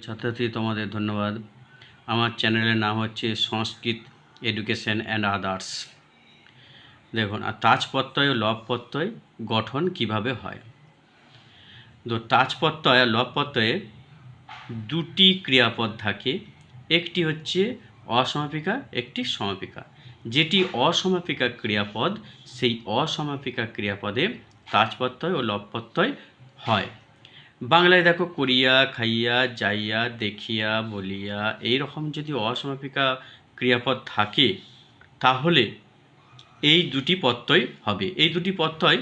ছাত্রছাত্রী, তোমাদের ধন্যবাদ। আমার চ্যানেলের নাম হচ্ছে সংস্কৃত এডুকেশন অ্যান্ড আদার্স। দেখুন, আর তাজ ও লব গঠন কীভাবে হয়? তো তাজ আর লব দুটি ক্রিয়াপদ থাকে। একটি হচ্ছে অসমাপিকা, একটি সমাপিকা। যেটি অসমাপিকা ক্রিয়াপদ, সেই অসমাপিকা ক্রিয়াপদে তাজ ও লব হয়। বাংলায় দেখো করিয়া, খাইয়া, যাইয়া, দেখিয়া, বলিয়া এই রকম যদি অসমাপিকা ক্রিয়াপদ থাকে, তাহলে এই দুটি প্রত্যয় হবে। এই দুটি প্রত্যয়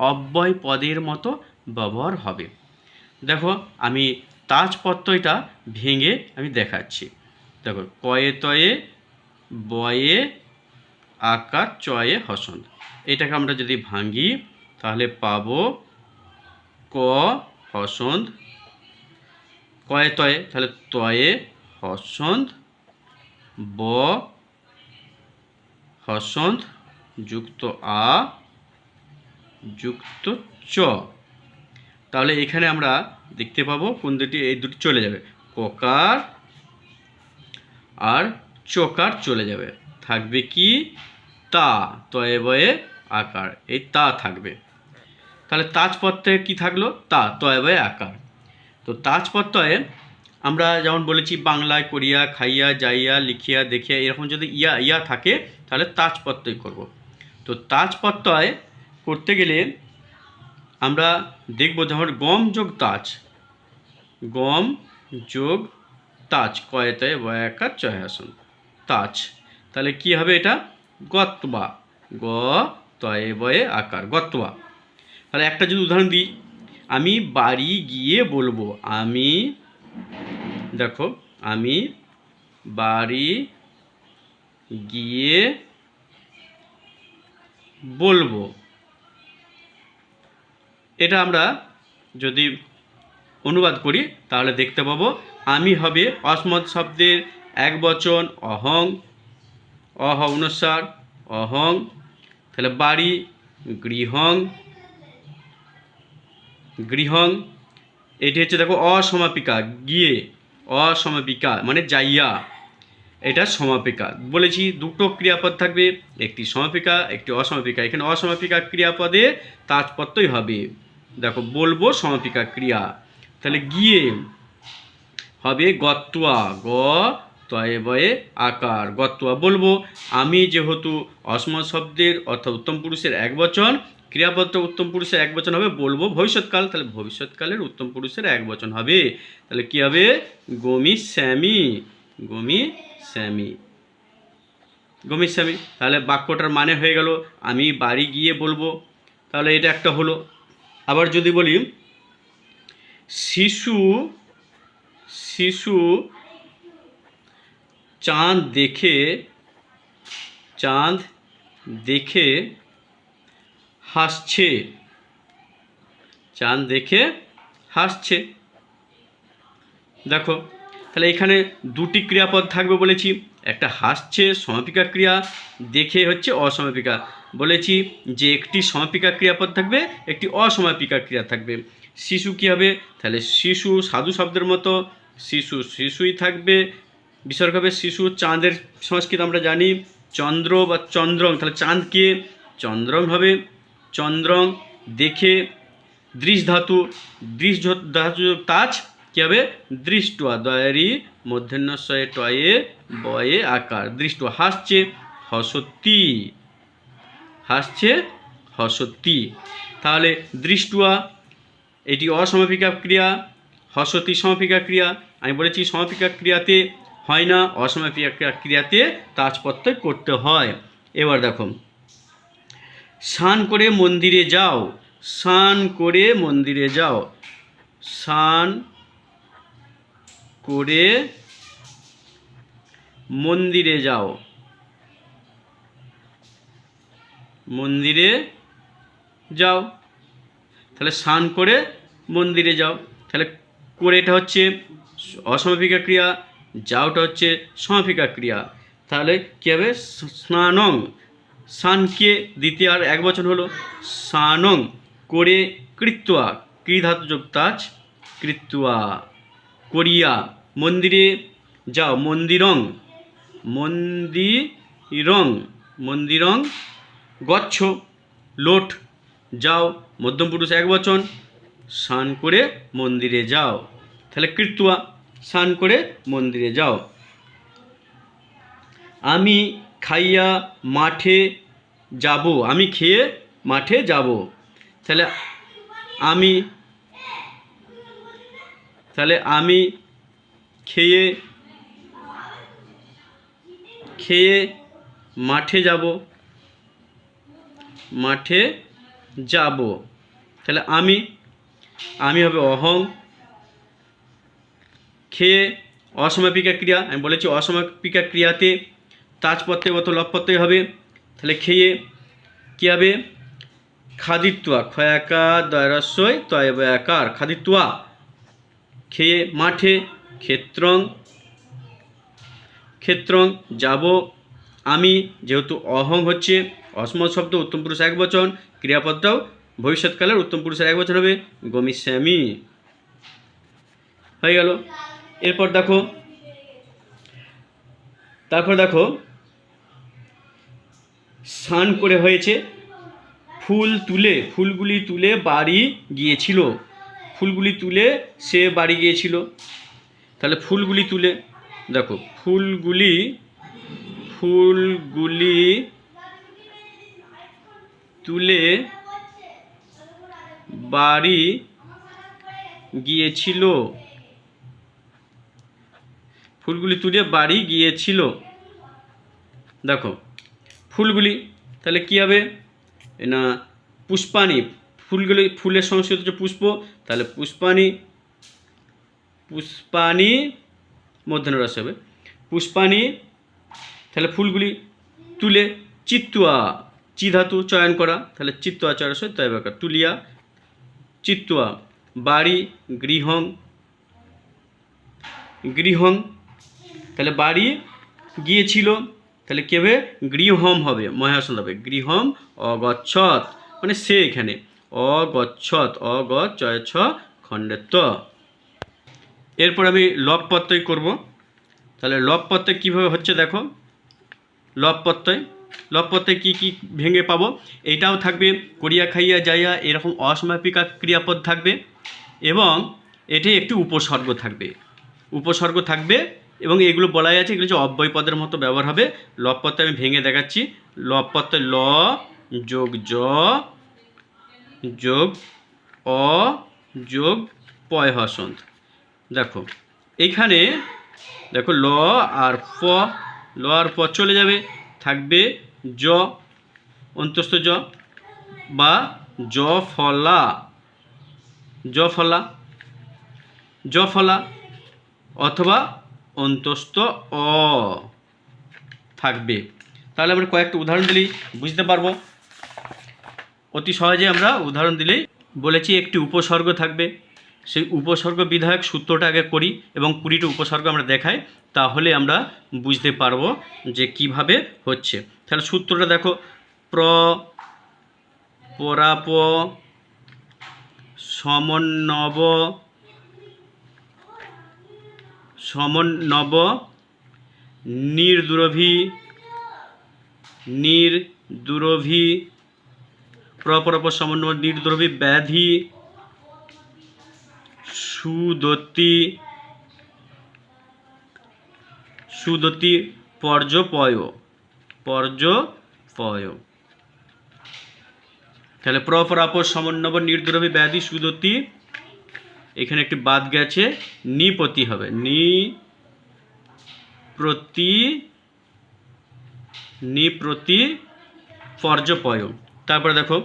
অব্যয় পদের মতো ব্যবহার হবে। দেখো, আমি তাজ প্রত্যয়টা ভেঙে আমি দেখাচ্ছি। দেখো, কয়ে তয়ে, বয়ে, আকার চয়ে হসন। এটাকে আমরা যদি ভাঙি, তাহলে পাবো ক হসন্ত কয়ে তয়ে, তাহলে তয়ে হসন্ত ব হসন্ত যুক্ত আ, যুক্ত চ। তাহলে এখানে আমরা দেখতে পাবো কোন দুটি, এই দুটি চলে যাবে। ককার আর চকার চলে যাবে। থাকবে কি? তা, তয়ে বয়ে আকার। এই তা থাকবে। তাহলে তাজ প্রত্যয়ে কী থাকল? তা, তয়ে বয়ে আকার। তো তাজ আমরা যেমন বলেছি, বাংলায় করিয়া খাইয়া, যাইয়া, লিখিয়া, দেখিয়া, এরকম যদি ইয়া ইয়া থাকে, তাহলে তাজ করব। তো তাজ করতে গেলে আমরা দেখব যেমন গম যোগ তাজ। গম যোগ তাজ কয়তায় বয়াকার চয়াসন তাজ, তাহলে কি হবে এটা? গতবা। গ তয়ে বয়ে আকার, গতবা। তাহলে একটা যদি উদাহরণ দিই, আমি বাড়ি গিয়ে বলব, আমি, দেখো, আমি বাড়ি গিয়ে বলব। এটা আমরা যদি অনুবাদ করি, তাহলে দেখতে পাবো, আমি হবে অসমত শব্দের এক বচন, অহং, অহ অনুসার, অহং, তাহলে বাড়ি গৃহং গৃহং, এটি হচ্ছে দেখো অসমাপিকা, গিয়ে, অসমাপিকা মানে যাইয়া। এটা সমাপিকা। বলেছি দুটো ক্রিয়াপদ থাকবে, একটি সমাপিকা, একটি অসমাপিকা। এখানে অসমাপিকা ক্রিয়াপদে তাৎপত্যই হবে। দেখো, বলব সমাপিকা ক্রিয়া। তাহলে গিয়ে হবে গত্তুয়া গ তয়ে বয়ে আকার। গত্তুয়া বলব, আমি যেহেতু অসম শব্দের অর্থাৎ উত্তম পুরুষের এক বচন ক্রিয়াপদটা উত্তম পুরুষের এক বচন হবে, বলব ভবিষ্যৎকাল। তাহলে ভবিষ্যৎকালের উত্তম পুরুষের এক বচন হবে। তাহলে কি হবে? গমি শ্যামি গমি শ্যামি গমি শ্যামি তাহলে বাক্যটার মানে হয়ে গেল, আমি বাড়ি গিয়ে বলব। তাহলে এটা একটা হলো। আবার যদি বলি, শিশু শিশু চাঁদ দেখে চাঁদ দেখে হাসছে। চাঁদ দেখে হাসছে। দেখো, তাহলে এখানে দুটি ক্রিয়াপদ থাকবে বলেছি। একটা হাসছে, সমাপিকা ক্রিয়া, দেখে হচ্ছে অসমাপিকা। বলেছি যে একটি সমাপিকা ক্রিয়াপদ থাকবে, একটি অসমাপিকা ক্রিয়া থাকবে। শিশু কী হবে? তাহলে শিশু সাধু শব্দের মতো শিশু শিশুই থাকবে। হবে শিশু, চাঁদের সংস্কৃত আমরা জানি, চন্দ্র বা চন্দ্রং। তাহলে চাঁদকে চন্দ্রং হবে। চন্দ্রং, দেখে দৃশ ধাতু দৃশ ধাতু তাজ, কী হবে? দৃষ্টুয়া, দয়ারি মধ্যাহ্নশয়ে টয়ে, বয়ে আকার। দৃষ্ট, হাসছে, হসতি। হাসছে, হসতি। তাহলে দৃষ্টুয়া, এটি অসমাপিকা ক্রিয়া, হসতি সমাপিকা ক্রিয়া। আমি বলেছি সমাপিকা ক্রিয়াতে হয় না অসমাপিকা ক্রিয়াতে তাজপত্র করতে হয়। এবার দেখো স্নান করে মন্দিরে যাও। স্নান করে মন্দিরে যাও। স্নান করে মন্দিরে যাও। মন্দিরে যাও। তাহলে স্নান করে মন্দিরে যাও। তাহলে করেটা হচ্ছে অসমাপিকা ক্রিয়া, যাওটা হচ্ছে সমাপিকা ক্রিয়া। তাহলে কী হবে? স্নানং। স্নানকে দ্বিতীয় আর এক বছর হলো। স্নানং করে কৃত্বা কৃ ধাতু যোগ তাজ? কৃত্বা করিয়া, মন্দিরে যাও। মন্দিরং মন্দিরং মন্দিরং গচ্ছ। লোট যাও। মধ্যম পুরুষ এক বচন। স্নান করে মন্দিরে যাও। তাহলে কৃত্যুয়া স্নান করে মন্দিরে যাও। আমি খাইয়া মাঠে যাব। আমি খেয়ে মাঠে যাব। তাহলে আমি তাহলে আমি খেয়ে খেয়ে মাঠে যাব। মাঠে যাব। তাহলে আমি আমি হবে অহং। খেয়ে অসমাপিকা ক্রিয়া, আমি বলেছি অসমাপিকা ক্রিয়াতে তাজপত্রে অত লপত্রে হবে। তাহলে খেয়ে কী হবে? খাদিত্বা ক্ষয়াকা দয়রস্বই তয়বয়াকার খাদিত্বা খেয়ে মাঠে, ক্ষেত্রং ক্ষেত্রং যাব। আমি যেহেতু অহং হচ্ছে অসম শব্দ, উত্তম পুরুষ এক বচন, ক্রিয়াপদটাও ভবিষ্যৎকালের উত্তম পুরুষের এক বচন হবে, গমিষ্যামি। হয়ে গেল। এরপর দেখো, তারপর দেখো স্নান করে হয়েছে। ফুল তুলে, ফুলগুলি তুলে বাড়ি গিয়েছিল। ফুলগুলি তুলে সে বাড়ি গিয়েছিল। তাহলে ফুলগুলি তুলে, দেখো, ফুলগুলি ফুলগুলি তুলে বাড়ি গিয়েছিল। ফুলগুলি তুলে বাড়ি গিয়েছিল। দেখো ফুলগুলি, তাহলে কী হবে? না, পুষ্পাণী, ফুলগুলি, ফুলের সংস্কৃত হচ্ছে পুষ্প, তাহলে পুষ্পাণী পুষ্পাণী মধ্যাহ্ন রস হবে। পুষ্পাণী, তাহলে ফুলগুলি তুলে চিত্তুয়া চি ধাতু চয়ন করা, তাহলে চিত্তুয়া চয়স তয় বাকার তুলিয়া, চিত্তুয়া, বাড়ি, গৃহং গৃহং, তাহলে বাড়ি গিয়েছিল তাহলে কে হবে? গৃহম হবে মহাসন হবে। গৃহম অগচ্ছত মানে সে এখানে। অগচ্ছত অগ চয় ছ খণ্ডের এরপর আমি লব প্রত্যয় করব। তাহলে লব প্রত্যয় কীভাবে হচ্ছে দেখো? লব প্রত্যয় লব প্রত্যয় কী কী ভেঙে পাবো? এইটাও থাকবে। করিয়া খাইয়া যাইয়া এরকম অসমাপিকা ক্রিয়াপদ থাকবে এবং এটি একটি উপসর্গ থাকবে। উপসর্গ থাকবে এবং এগুলো বলাই আছে, এগুলো হচ্ছে অব্যয় পদের মতো ব্যবহার হবে। প্রত্যয় আমি ভেঙে দেখাচ্ছি। প্রত্যয় ল যোগ জ, যোগ অ, যোগ পয় হসন্ত দেখো এইখানে দেখো ল আর প, ল আর প চলে যাবে, থাকবে জ, অন্তস্থ জ বা জ ফলা। জ ফলা জ ফলা অথবা অন্তস্থ অ থাকবে। তাহলে আমরা কয়েকটা উদাহরণ দিলেই বুঝতে পারব। অতি সহজে আমরা উদাহরণ দিলেই বলেছি একটি উপসর্গ থাকবে। সেই উপসর্গ বিধায়ক সূত্রটা আগে করি এবং কুড়িটা উপসর্গ আমরা দেখাই, তাহলে আমরা বুঝতে পারব যে কীভাবে হচ্ছে। তাহলে সূত্রটা দেখো, প্র পরাপ সমন্বব সমন্বব নির্দুরভি নির্দুরভি প্রপরপ সমন্বয় নির্দুরভি ব্যাধি, সুদতি সুদতি, পর্যপয় পর্যপয়। তাহলে প্রপরাপ সমন্বব নির্দুরভি ব্যাধি, সুদতি এখানে একটি বাদ গেছে নিপতি হবে। নি প্রতি নিপ্রতি পর্যপয় তারপরে দেখো,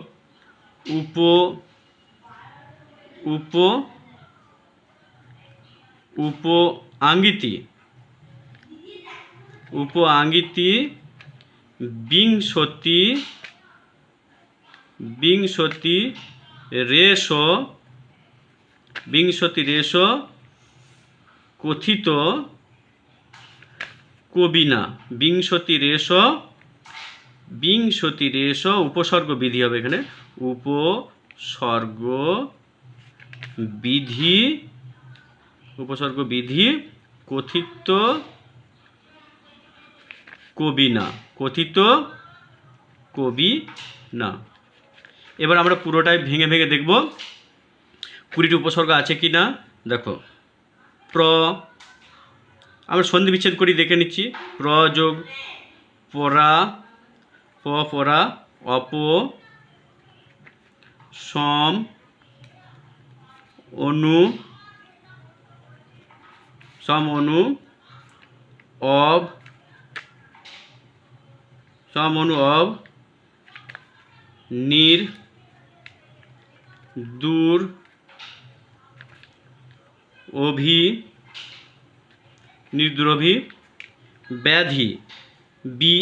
উপ উপ উপ আঙ্গিতি উপ আঙ্গিতি বিংশতি বিংশতি রেশ বিংশতি রেশ কথিত কবিনা। বিংশতি রেশ বিংশতি রেশ উপসর্গ বিধি হবে এখানে। উপসর্গ বিধি উপসর্গ বিধি কথিত কবি না কথিত কবি না এবার আমরা পুরোটাই ভেঙে ভেঙে দেখব। কুড়িটি উপসর্গ আছে কি না? দেখো। প্র, আমরা সন্ধি বিচ্ছেদ করি, দেখে নিচ্ছি। প্র যোগ পরা, প পরা, অপ সম অনু সম অনু, অব, সম অনু, অব, নির, দূর অভি নির্দুরভি ব্যাধি, বি,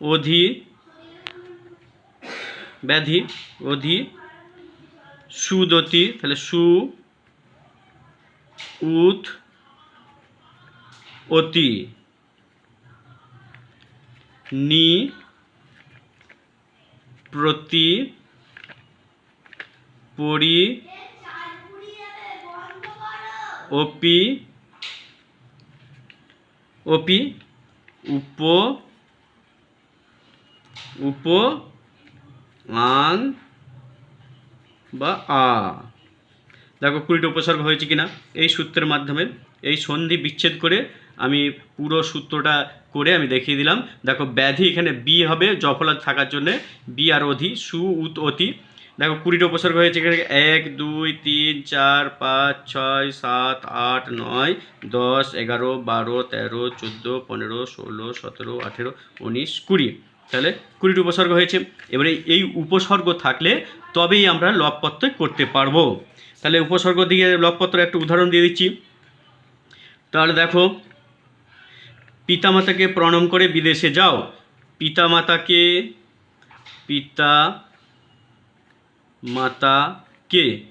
অধি, ব্যাধি, অধি, সুদতি, তাহলে সু, উত, অতি, নি, প্রতি, পরি অপি অপি উপ উপ আং বা আ। দেখো কুড়িটা উপসর্গ হয়েছে কিনা? এই সূত্রের মাধ্যমে এই সন্ধি বিচ্ছেদ করে আমি পুরো সূত্রটা করে আমি দেখিয়ে দিলাম। দেখো ব্যাধি এখানে বি হবে জফলা থাকার জন্য বি আর অধি, সু উত অতি। দেখো কুড়িটা উপসর্গ হয়েছে এক, দুই, তিন, চার, পাঁচ, ছয়, সাত, আট, নয়, দশ, এগারো, বারো, তেরো, চোদ্দ, পনেরো, ষোলো, সতেরো, আঠেরো, উনিশ, কুড়ি। তাহলে কুড়িটি উপসর্গ হয়েছে। এবারে এই উপসর্গ থাকলে তবেই আমরা লবপত্র করতে পারব। তাহলে উপসর্গ দিয়ে লবপত্র একটা উদাহরণ দিয়ে দিচ্ছি। তাহলে দেখো, পিতামাতাকে প্রণাম করে বিদেশে যাও। পিতামাতাকে, পিতা মাতাকে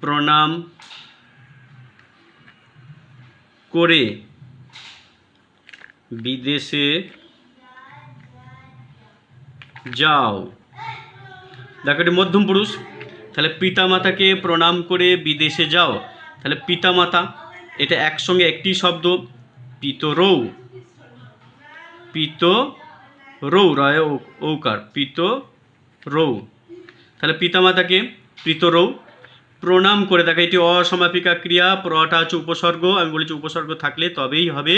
প্রণাম করে বিদেশে যাও। দেখো এটি মধ্যম পুরুষ। তাহলে পিতামাতাকে প্রণাম করে বিদেশে যাও। তাহলে পিতামাতা, এটা একসঙ্গে একটি শব্দ। পিতরৌ পিত রৌ রয় ঔকার। পিত রৌ তাহলে পিতামাতাকে পিতরৌ প্রণাম করে দেখো, এটি অসমাপিকা ক্রিয়া প্রটা হচ্ছে উপসর্গ, আমি বলেছি উপসর্গ থাকলে তবেই হবে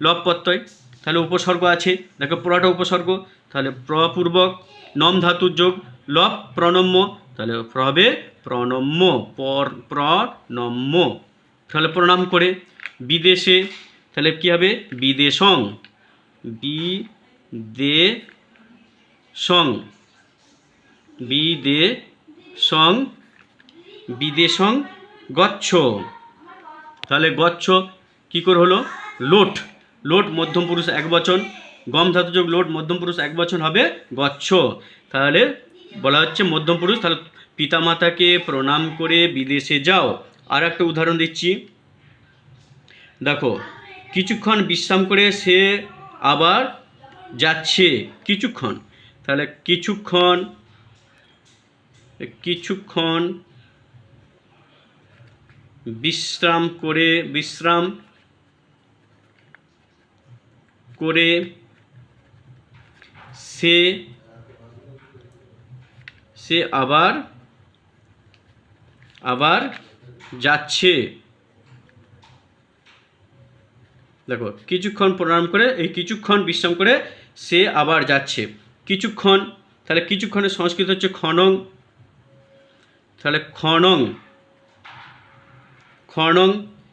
লব প্রত্যয় তাহলে উপসর্গ আছে, দেখো প্রটা উপসর্গ, তাহলে প্রপূর্বক, নম ধাতুর যোগ, লব প্রণম্য, তাহলে হবে প্রণম্য, পর প্রণম্য তাহলে প্রণাম করে, বিদেশে, তাহলে কী হবে? বিদেশং বিদে সং, বিদে সং বিদেশং গচ্ছ। তাহলে গচ্ছ কী করে হলো? লোট। লোট মধ্যম পুরুষ এক বচন, গম ধাতু যোগ লোট মধ্যম পুরুষ এক বচন হবে গচ্ছ। তাহলে বলা হচ্ছে মধ্যম পুরুষ, তাহলে পিতামাতাকে প্রণাম করে বিদেশে যাও। আর একটা উদাহরণ দিচ্ছি। দেখো, কিছুক্ষণ বিশ্রাম করে সে আবার যাচ্ছে। কিছুক্ষণ। তাহলে কিছুক্ষণ কিছুক্ষণ বিশ্রাম করে বিশ্রাম করে সে সে আবার আবার যাচ্ছে। দেখো, কিছুক্ষণ প্রণাম করে, এই কিছুক্ষণ বিশ্রাম করে সে আবার যাচ্ছে। কিছুক্ষণ, তাহলে কিছুক্ষণের সংস্কৃত হচ্ছে খনং। তাহলে খনং খনং